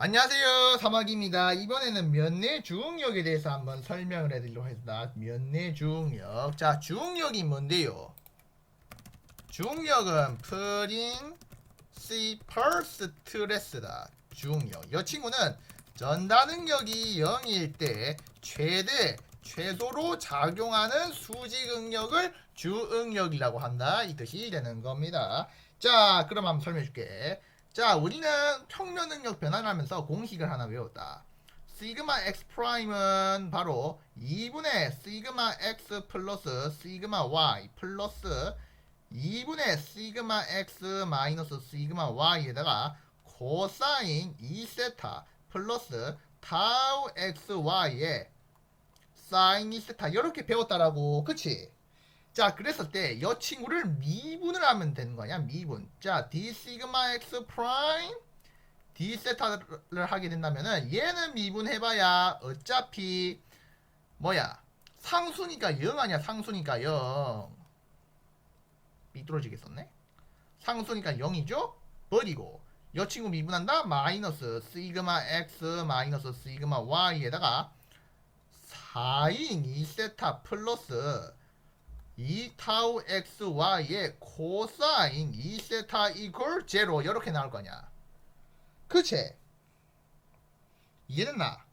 안녕하세요. 사막입니다. 이번에는 면내 주응력에 대해서 한번 설명을 해드리려고 합니다. 면내 주응력 자 주응력이 뭔데요? 주응력은 프린시펄 스트레스다. 주응력 이 친구는 능력이 0일 때 최대 최소로 작용하는 수직 응력을 주응력이라고 한다. 이 뜻이 되는 겁니다. 자 그럼 한번 설명해 줄게 자, 우리는 평면 능력 변환을 하면서 공식을 하나 외웠다. 시그마 x 프라임은 바로 2분의 시그마 x 플러스 시그마 y 플러스 2분의 시그마 x 마이너스 시그마 y에다가 코사인 2세타 플러스 타우 xy의 사인 2세타 이렇게 배웠다라고 그치? 자 그랬을 때이 친구를 미분을 하면 되는 거냐? 미분. 자 d 시그마 x 프라임 d 세타를 하게 된다면은 얘는 미분해봐야 어차피 뭐야? 상수니까 0 아니야? 상수니까 0 삐뚤어지겠었네? 상수니까 0이죠? 버리고 이 친구 미분한다? 마이너스 시그마 x 마이너스 시그마 y에다가 4인 2세타 플러스 2 타우 xy의 코사인 2세타 이퀄 제로 이렇게 나올 거냐? 그치? 이해됐나?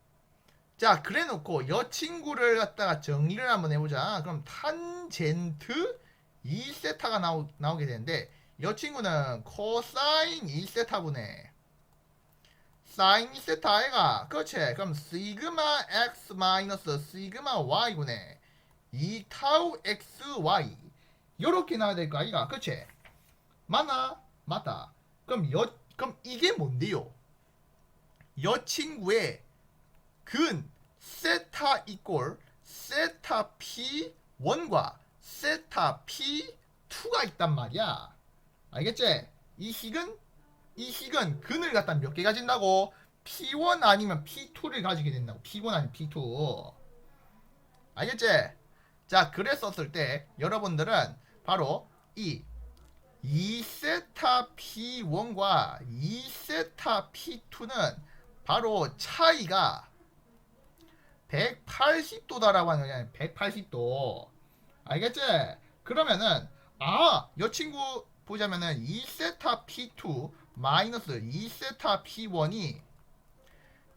자 그래 놓고 여 친구를 갖다가 정리를 한번 해보자. 그럼 탄젠트 2세타가 나오, 나오게 되는데 여 친구는 코사인 2세타분의 사인 2세타 아이가. 그렇지. 그럼 시그마 x 마이너스 시그마 y분의 2 타우 xy 요렇게 나와야 될 거 아이가 그치? 맞나? 맞다 그럼 여 그럼 이게 뭔데요? 여 친구의 근 세타 이꼴 세타 p1과 세타 p2가 있단 말이야 알겠지? 이 식은 이 식은 근을 갖다 몇 개 가진다고? p1 아니면 p2를 가지게 된다고 p1 아니면 p2 알겠지? 자, 그랬었을 때 여러분들은 바로 이 2세타 P1과 2세타 P2는 바로 차이가 180도다라고 하는 거냐 180도 알겠지? 그러면은 아, 이 친구 보자면은 2세타 P2 마이너스 2세타 P1이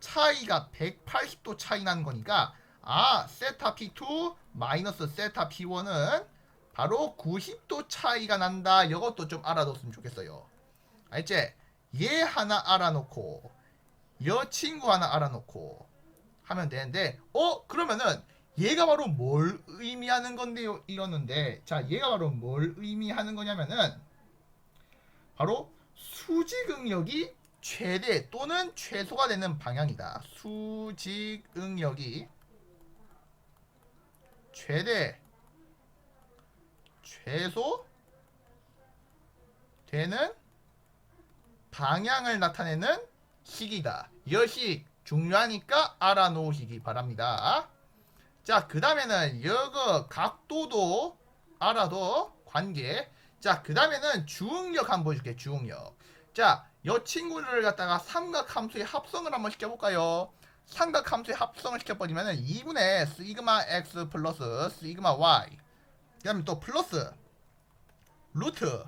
차이가 180도 차이 나는 거니까 아, 세타 P2 마이너스 세타 P1은 바로 90도 차이가 난다. 이것도 좀 알아뒀으면 좋겠어요. 알지? 얘 하나 알아놓고 여 친구 하나 알아놓고 하면 되는데 어? 그러면은 얘가 바로 뭘 의미하는 건데요? 이러는데 자 얘가 바로 뭘 의미하는 거냐면은 바로 수직응력이 최대 또는 최소가 되는 방향이다. 수직응력이 최대 최소 되는 방향을 나타내는 식이다. 이것이 중요하니까 알아놓으시기 바랍니다. 자, 그 다음에는 여거 각도도 알아도 관계. 자, 그 다음에는 주응력 한번 보여줄게, 주응력. 자, 이 친구를 갖다가 삼각함수의 합성을 한번 시켜볼까요? 삼각함수의 합성을 시켜버리면 2분의 시그마 x 플러스 시그마 y. 그 다음에 또 플러스 루트.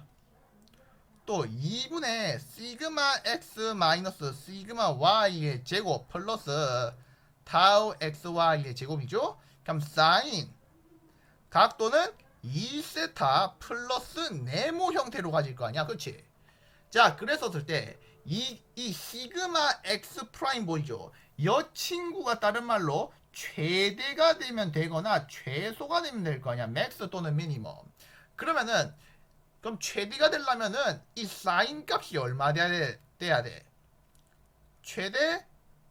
또 2분의 시그마 x 마이너스 시그마 y의 제곱 플러스 타우 xy의 제곱이죠. 그럼 사인. 각도는 2세타 플러스 네모 형태로 가질 거 아니야. 그렇지? 자 그랬었을 때 이, 이 시그마 x 프라임 보이죠 여 친구가 다른 말로 최대가 되면 되거나 최소가 되면 될 거 아니야. 맥스 또는 미니멈. 그러면은 그럼 최대가 되려면은 이 사인 값이 얼마 돼야 돼? 돼야 돼? 최대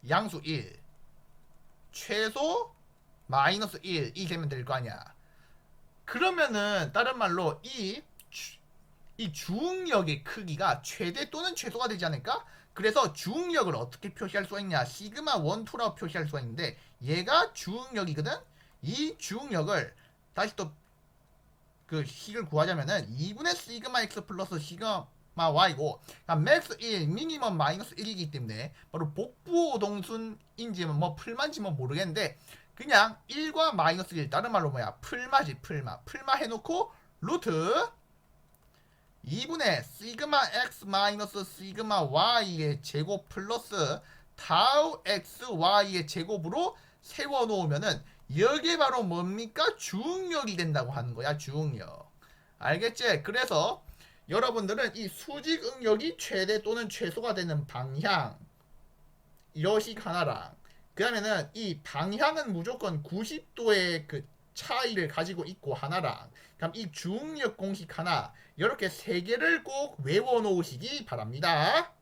양수 1. 최소 마이너스 1. 이 되면 될 거 아니야. 그러면은 다른 말로 이 이 주응력의 크기가 최대 또는 최소가 되지 않을까? 그래서 주응력을 어떻게 표시할 수가 있냐? 시그마 1, 2라고 표시할 수가 있는데 얘가 주응력이거든? 이 주응력을 다시 또 그 식을 구하자면은 2분의 시그마 x 플러스 시그마 y고 맥스 1, 미니멈 마이너스 1이기 때문에 바로 복부호 동순인지 뭐 풀만지 뭐 모르겠는데 그냥 1과 마이너스 1 다른 말로 뭐야 풀마지 풀마 풀마 해놓고 루트 2분의 시그마 x 마이너스 시그마 y의 제곱 플러스 타우 x y의 제곱으로 세워놓으면은 여기 바로 뭡니까 중력이 된다고 하는 거야 중력 알겠지? 그래서 여러분들은 이 수직 응력이 최대 또는 최소가 되는 방향 여식 하나랑 그 다음에는 이 방향은 무조건 90도의 그 차이를 가지고 있고 하나랑 그럼 이 중력 공식 하나 이렇게 세 개를 꼭 외워 놓으시기 바랍니다.